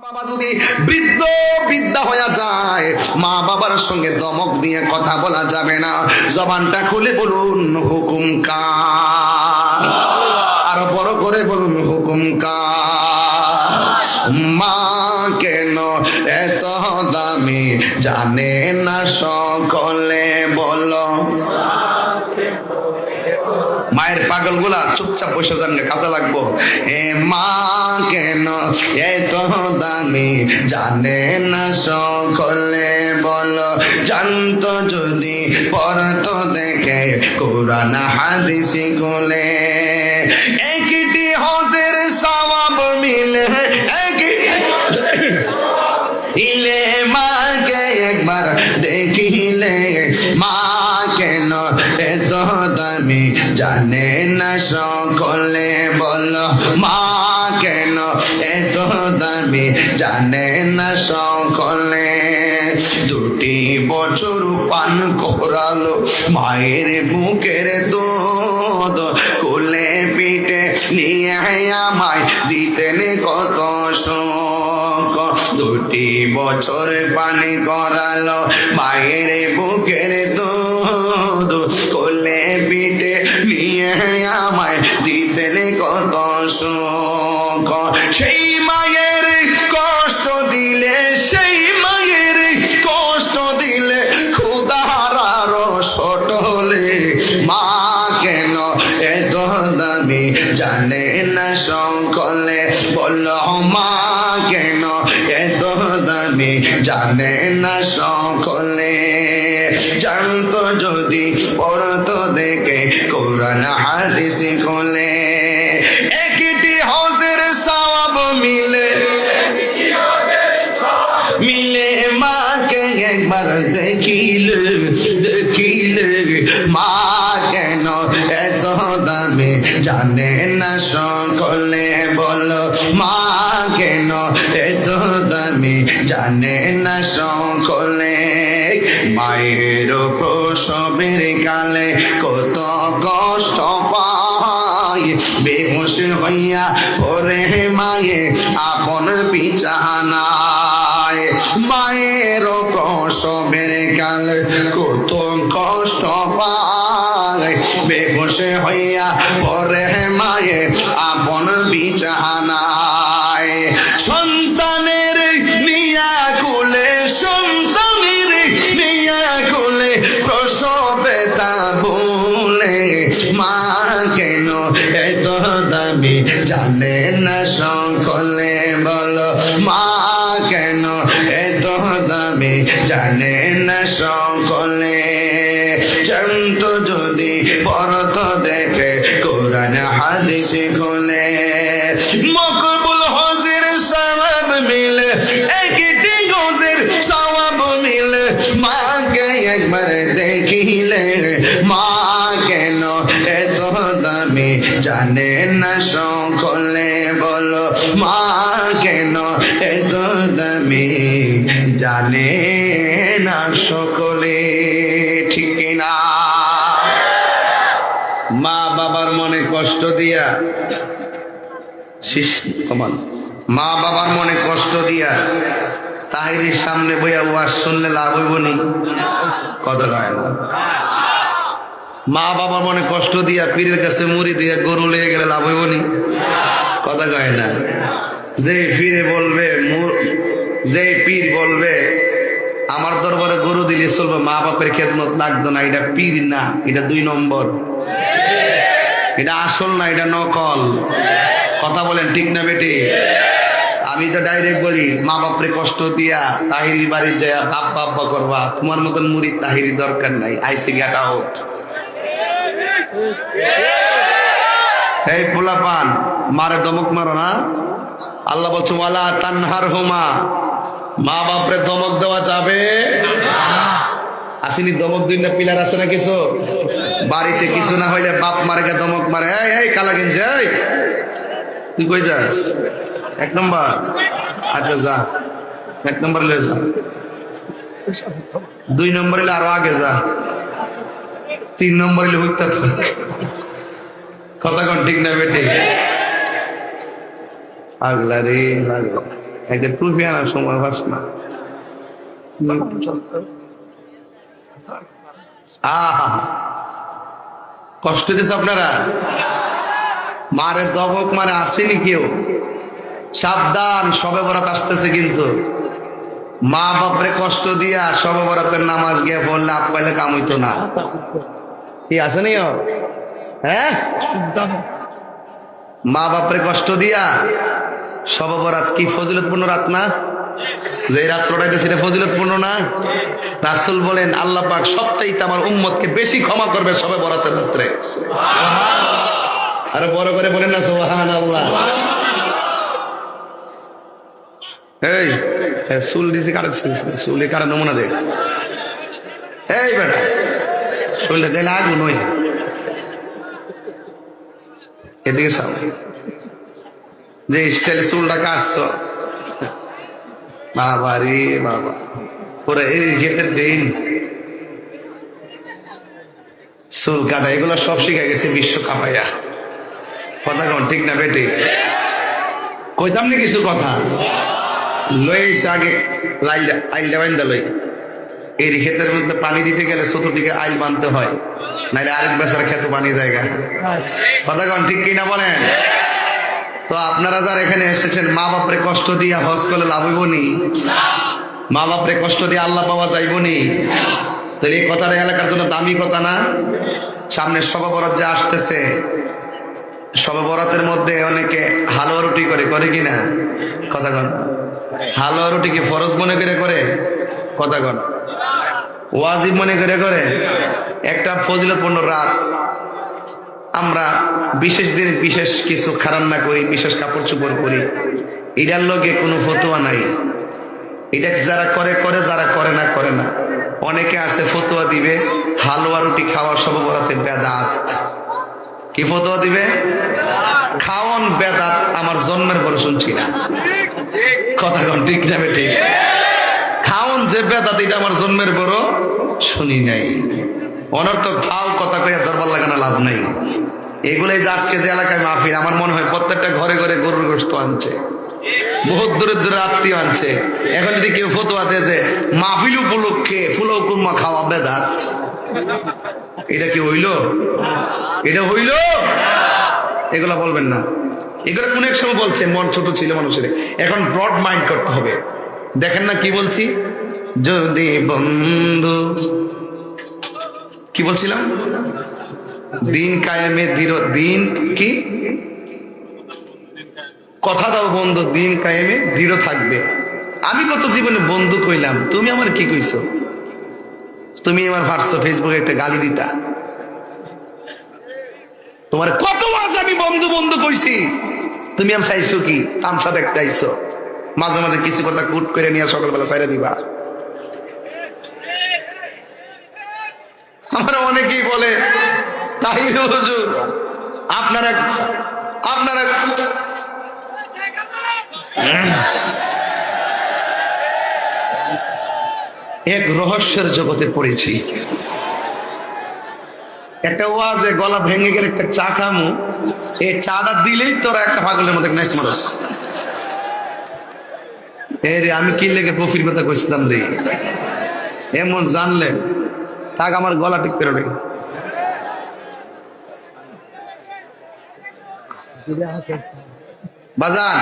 বাবা যদি বৃদ্ধ হয়ে যায়, মা বাবার সঙ্গে দমক দিয়ে কথা বলা যাবে না। জবানটা খুলে বলুন, হুকুম কার? আরও বড় করে বলুন, হুকুম কার? মা কেন এত দামি জানে না সকলে, বলো। মায়ের পাগলগুলা চুপচাপ বসে যান কাজে লাগবো। এ মা কেন এত দামি? জানে না সকলে বল। জানতো যদি, পড়তো দেখে। কোরআন, হাদিসি কোলে একটি হজের সওয়াব মিলে। দেখিলে। মা কেন দামি? জানে না সকলে বল। মা কেন এত দামি জানে না সকলে? দুটি বছর পান করালো মায়ের বুকের দুধ। কোলে পিঠে নিয়ে আমায় দিতেন কত শোক। দুটি বছর পানি করালো মায়ের বুকের দুধ। কোলে পিঠে নিয়ে আমায় দিতেন কত শোক। সেই মায়ের কষ্ট দিলে, সেই মায়ের কষ্ট দিলে খুদার আরও সটলে মা কেন এত দামি জানে না সকলে বল মা কেন এত দামি জানে না সকলে জানতো যদি পড়তো দেখে, কোরআন হাদিস খোলে। জানে না সকলে বলো, মা কেন? এত দামে। জানে না সকলে মায়ের প্রসবের কালে কত কষ্ট পায়। বেহুশ হইয়া ওরে মায়ে, আপন পিছানায় মায়ের প্রসবের কাল কত কষ্ট পায়। বেহুশ হইয়া সকলে জানত যদি পরত দেখে, কোরআন, হাদিস খোলে। মকবুল হজের সওয়াব মিলে, একটি গজের সওয়াব মিলে। মাকে একবার দেখিলে, মা কেন এত দামি জানে না সকলে বলো, মা কেন এত দামি? জানে না সকলে, ঠিক না মা বাবার মনে কষ্ট দিয়া কমান। মা বাবার মনে কষ্ট দিয়া তাহিরির সামনে বইয়া ওয়াজ শুনলে লাভ হইব নি? কত হয় না। মা বাবার মনে কষ্ট দিয়া পীরের কাছে মুড়ি দিয়া গরু লেগে গেলে লাভ হইব নি? কথা কয় না। যে ফিরে বলবে যে পীর বলবে, আমার দরবারে গরু দিলে চলবে, মা বাপের খেদমত লাগতো না এটা পীর না, এটা দুই নম্বর। এটা আসল না, এটা নকল। কথা বলেন ঠিক না বেটি? আমি তো ডাইরেক্ট বলি, মা বাপরে কষ্ট দিয়া তাহিরি বাড়ি যায় বাপ বাপ্পা করবা, তোমার মতন মুড়ি তাহিরি দরকার নাই, আইসি গেট আউট এই পোলা পান মারে দমক মারো না। আল্লাহ বলছে, ওয়ালা তানহার হোমা মা বাপরে দমক দেওয়া যাবে? আসেনি দমক দিন না, পিলার আছে না কিছু? বাড়িতে কিছু না হইলে বাপ মারে গে দমক মারে। এই এই, কালা গেঞ্জি তুই কই যাস? এক নম্বর। আচ্ছা যা। এক নম্বর লে যা। দুই নম্বর হলে আরও আগে যা। তিন নম্বর হলে হুইতা থাক। কথা কোন ঠিক না বেটে? পাগলা রে, পাগলা। একটা টুপি আনার সময় পাস না। আহা। কষ্ট দিয়েছে আপনারা? মারে দবক মারে আসেনি কেউ। সাবধান সবে বরাত আসতেছে কিন্তু। মা বাপরে কষ্ট দিয়া সবে বরাতের নামাজ গিয়ে বললে আপ পাইলে কাম হইতো না। কি আছে নি? হ্যাঁ? মা বাপরে কষ্ট দিয়া সবে বরাত কি ফজিলতপূর্ণ রাত না? যে রাত্রটাইতে সেটা ফজিলতপূর্ণ না? রাসুল বলেন, আল্লাহ পাক সবচাইতে আমার উম্মতকে বেশি ক্ষমা করবে সবে বরাতের রাত্রে। আরে বড় করে বলেন না সোহান আল্লাহ এই চুল দিতে কাটাচ্ছিস না নমুনা দেখ এই বেটা চুলে দিলে আগুন এদিকে চাও। যে স্টাইলে চুলটা কাটছ। বাবা রে বাবা। পুরো এই গেতের দিন চুল কাটা এগুলো সব শিখে গেছে বিশ্ব কাপাইয়া। কথা কন ঠিক না বেটি? কইতাম না কিছু কথা? লই আগে লাইলা আইলটা বাইন্দা লই। এই ক্ষেতের মধ্যে পানি দিতে গেলে চতুর্দিকে আইল বানতে হয়। নাইলে আরেক বেচার খেতে পানি জায়গা। কথা কন ঠিক কিনা বলেন? তো আপনারা যারা এখানে এসেছেন, মা বাপরে কষ্ট দিয়ে হজ করলে লাভ হইব নি? মা বাপরে কষ্ট দিয়ে আল্লাহ পাওয়া যাইব নি? তাহলে এই কথাটা এলাকার জন্য দামি কথা না? সামনে সভা বরাত যে আসতেছে সবে বরাতের মধ্যে অনেকে হালুয়া রুটি করে করে কিনা কথা কন। হালুয়া রুটি কি ফরজ মনে করে করে? কথা কন। ওয়াজিব মনে করে করে? একটা ফজিলতপূর্ণ রাত। আমরা বিশেষ দিন বিশেষ কিছু খারান্না করি, বিশেষ কাপড় চোপড় করি। এটার লগে কোনো ফতোয়া নাই। এটা যারা করে করে, যারা করে না করে না। অনেকে আছে ফতোয়া দিবে, হালুয়া রুটি খাওয়া সব বরাতে বেদাত। কি ফতোয়া দিবে? খাওয়ন বেদাত, আমার জন্মের পরে শুনছি না। কথা কন ঠিক না ঠিক? খাওন যে বেদাত, এটা আমার জন্মের বড় শুনি নাই। অনর্থক ফাও কথা কইয়া দরবার লাগানো লাভ নাই। এগুলাই যে আজকে যে এলাকায় মাহফিল, আমার মনে হয় প্রত্যেকটা ঘরে ঘরে গরুর গোস্ত আনছে। বহুত দূরের দূরে আত্মীয় আনছে। এখন যদি কেউ ফতোয়া দিয়েছে মাহফিল উপলক্ষে ফুলো কুরমা খাওয়া বেদাত, এটা কি হইল? এটা হইল? এগুলা বলবেন না। এগুলো কোন এক সময় বলছে, মন ছোট ছিল মানুষের। এখন ব্রড মাইন্ড করতে হবে। দেখেন না কি বলছি? যদি বন্ধু কি বলছিলাম? দিন কায়েমে দৃঢ়, দিন কি? কথা দাও বন্ধু, দিন কায়েমে দৃঢ় থাকবে। আমি কত জীবনে বন্ধু কইলাম, তুমি আমার কি কইছো? তুমি আমার ভাটছো ফেসবুকে একটা গালি দিতা। তোমার কত মাস আমি বন্ধু বন্ধু কইছি। তুমি আমি চাইছো কি? তামসা দেখতে আইছো। মাঝে মাঝে কিছু কথা কুট করে নিয়ে সকালবেলা সাইরা দিবা। আমার অনেকেই বলে তাই হুজুর, আপনারা আপনারা এক রহস্যের জগতে পড়েছি। একটা ওয়াজে গলা ভেঙে গেলে একটা চা খামু এই চাটা দিলেই তোরা একটা পাগলের মধ্যে নাইস মানুষ। আমি কি লেগে কফির কথা কইছিলাম রে? এমন জানলেন, তাক আমার গলা ঠিক করে রে বাজান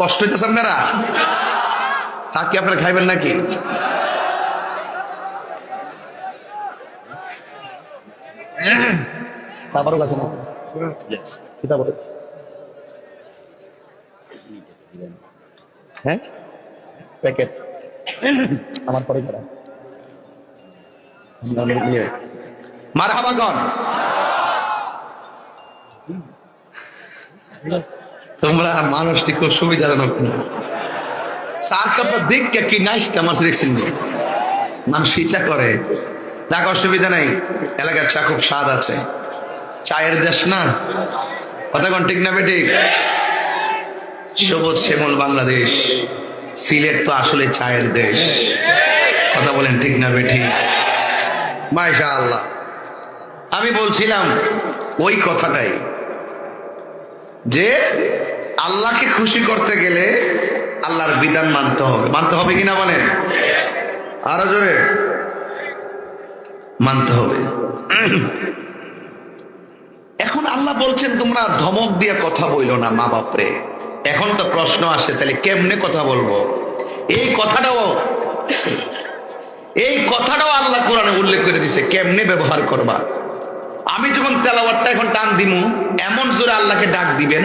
কষ্ট হইতেছে আপনারা? চা কি আপনারা খাইবেন নাকি? তারপরও কাছে না হ্যাঁ? প্যাকেট। আমার পরে করা মার হাবাগন তোমরা মানুষটি খুব সুবিধাজনক না। চার কাপড় দিক কি নাইসটা মানুষ দেখছেন মানুষ ইচ্ছা করে। দেখ, অসুবিধা নাই। এলাকার চা খুব স্বাদ আছে। চায়ের দেশ না? কোন ঠিক না বেঠিক? সবুজ শ্যামল বাংলাদেশ। সিলেট তো আসলে চায়ের দেশ। কথা বলেন ঠিক না বেঠিক? মাইশা আল্লাহ আমি বলছিলাম, ওই কথাটাই। যে আল্লাহকে খুশি করতে গেলে আল্লাহর বিধান মানতে হবে। মানতে হবে কিনা বলেন? আরও জোরে। মানতে হবে। এখন আল্লাহ বলছেন, তোমরা ধমক দিয়ে কথা বইলো না, মা বাপরে। এখন তো প্রশ্ন আসে, তাহলে কেমনে কথা বলব? এই কথাটাও এই কথাটাও আল্লাহ কোরআনে উল্লেখ করে দিছে কেমনে ব্যবহার করবা? আমি যখন তেলাওয়ারটা এখন টান দিব এমন জোরে আল্লাহকে ডাক দিবেন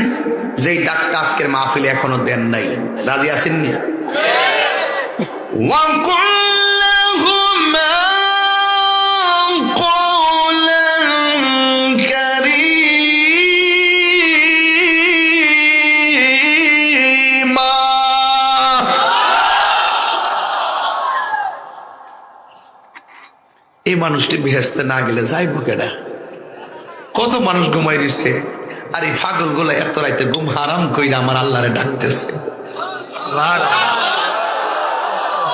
যে ডাকটা আজকের মাহফিলে এখনও দেন নাই। রাজি আসেননি এই মানুষটি বেহেস্তে না গেলে যাইব কেডা? কত মানুষ ঘুমাই দিছে। আর এই ফাগলগুলা এত রাইতে ঘুম হারাম কইরা আমার আল্লাহরে ডাকতেছে।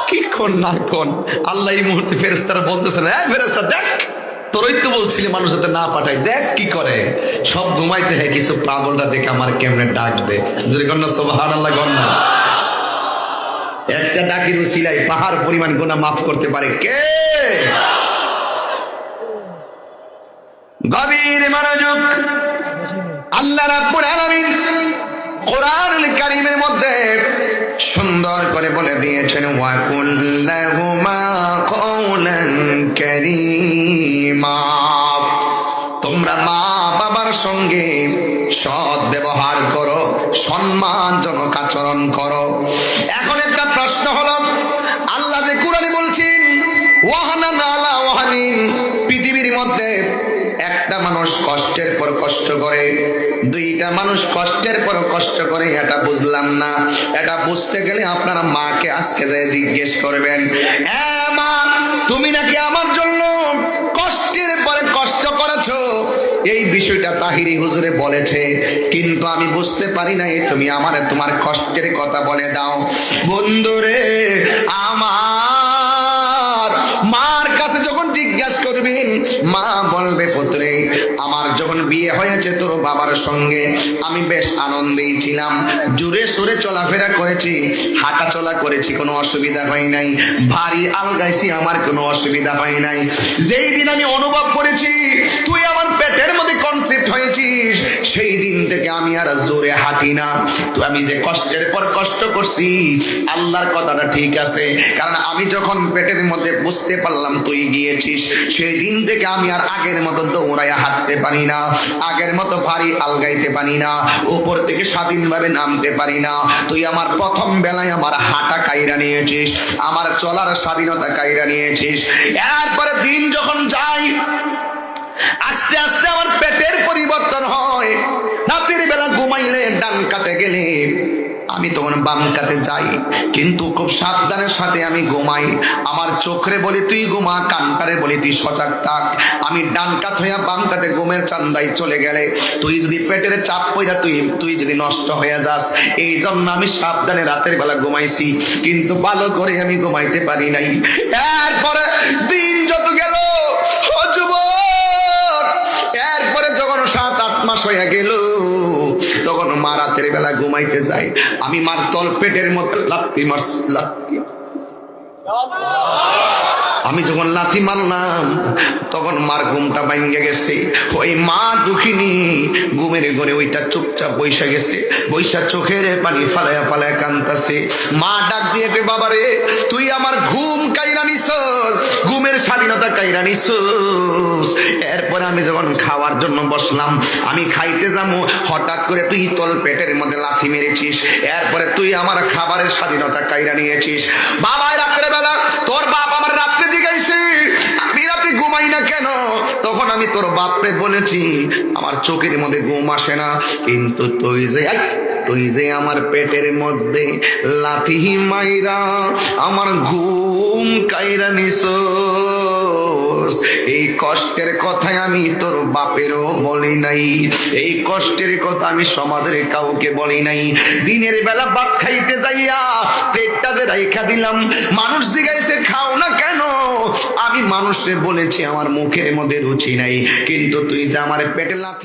কি আল্লাহ এই মুহূর্তে ফেরেস্তারা হ্যাঁ দেখ তোরই তো বলছিলি না দেখ কি করে। সব ঘুমাইতে কিছু দেখে আমার কেমনে ডাক দে। সোবাহান আল্লাহ একটা ডাকির উসিলাই পাহাড় পরিমাণ গোনা মাফ করতে পারে কে? গভীর মনোযোগ। আল্লাহ রাব্বুল আলামিন কোরআনুল কারীমের মধ্যে সুন্দর করে বলে দিয়েছেন ওয়া কুল্লাহুমা কওলান কারীমা। তোমরা মা বাবার সঙ্গে সৎ ব্যবহার করো, সম্মানজনক আচরণ করো। এখন একটা প্রশ্ন হলো, আল্লাহ যে কোরআনে বলছেন, ওয়াহানা নালা ওয়াহানিন, পৃথিবীর মধ্যে একটা মানুষ কষ্টের পর কষ্ট করে, দুইটা মানুষ কষ্টের পর কষ্ট করে, এটা বুঝলাম না। এটা বুঝতে গেলে আপনারা মাকে আজকে যায় জিজ্ঞেস করবেন মা, তুমি নাকি আমার জন্য কষ্টের পরে কষ্ট করেছ? এই বিষয়টা তাহিরি হুজুরে বলেছে, কিন্তু আমি বুঝতে পারি না তুমি আমার তোমার কষ্টের কথা বলে দাও। বন্ধুরে, আমার বলবে, পুত্রে, আমার যখন বিয়ে হয়েছে তোর বাবার সঙ্গে, আমি বেশ আনন্দেই ছিলাম। জোরে সুরে চলাফেরা করেছি হাঁটা চলা করেছি, কোনো অসুবিধা হয় নাই। ভারী আলগাইছি, আমার কোনো অসুবিধা হয় নাই। যেই দিন আমি অনুভব করেছি সেই দিন থেকে আমি আর জোরে হাঁটি না। তো আমি যে কষ্টের পর কষ্ট করছি, আল্লাহর কথাটা ঠিক আছে। কারণ আমি যখন পেটের মধ্যে বুঝতে পারলাম তুই গিয়েছিস, সেই দিন থেকে আমি আর আগের মতো দৌড়াইয়া হাঁটতে পারি না, আগের মতো ভারী আলগাইতে পারি না, উপর থেকে স্বাধীনভাবে নামতে পারি না। তুই আমার প্রথম বেলায় আমার হাঁটা কাইরা নিয়েছিস, আমার চলার স্বাধীনতা কাইরা নিয়েছিস। এরপরে দিন যখন যাই আস্তে আস্তে আমার পেটের পরিবর্তন হয়। রাতের বেলা ঘুমাইলে ডান কাতে গেলে আমি তখন বাম কাতে যাই। কিন্তু খুব সাবধানের সাথে আমি ঘুমাই। আমার চোখরে বলি, তুই ঘুমা, কানটারে বলি, তুই সজাগ থাক। আমি ডান কাত হইয়া বাম কাতে ঘুমের চান্দাই চলে গেলে, তুই যদি পেটের চাপ পইরা তুই তুই যদি নষ্ট হয়ে যাস। এই জন্য আমি সাবধানে রাতের বেলা ঘুমাইছি। কিন্তু ভালো করে আমি ঘুমাইতে পারি নাই। এরপরে দিন মাস হয়ে গেল। তখন মা রাতের বেলা ঘুমাইতে যাই আমি মার তল পেটের মতো লাত্তি মারছি, লাত্তি আমি যখন লাথি মারলাম, তখন মার ঘুমটা ভাঙ্গে গেছে। ওই মা দুঃখিনী ঘুমের ঘরে ওইটা চুপচাপ বৈশা গেছে। বৈশা চোখের পানি ফালায়া ফালায়া কান্তাছে মা ডাক দিয়ে কে বাবারে, তুই আমার ঘুম কাইরা নিছস, ঘুমের স্বাধীনতা কাইরা নিছস। এরপরে আমি যখন খাওয়ার জন্য বসলাম, আমি খাইতে যাব হঠাৎ করে তুই তল পেটের মধ্যে লাথি মেরেছিস। এরপরে তুই আমার খাবারের স্বাধীনতা কাইরা নিয়েছিস। বাবাই রাত্রে বেলা তোর বাপ আমার রাত্রে জিগাইছে আমি রাতে ঘুমাই না কেন? তখন আমি তোর বাপরে বলেছি, আমার চোখের মধ্যে ঘুম আসে না। কিন্তু তুই যে তুই যে আমার পেটের মধ্যে লাথি মাইরা আমার ঘুম কাইরা নিছস এই কষ্টের কথাই আমি তোর বাপেরও বলি নাই। এই কষ্টের কথা আমি সমাজের কাউকে বলি নাই। দিনের বেলা ভাত খাইতে যাইয়া পেটটা যে রাইখা দিলাম, মানুষ জিগাইছে, খাও না কেন? আমি মানুষকে বলেছি, আমার মুখের মধ্যে রুচি নাই। কিন্তু তুই যে আমার পেটে লাথি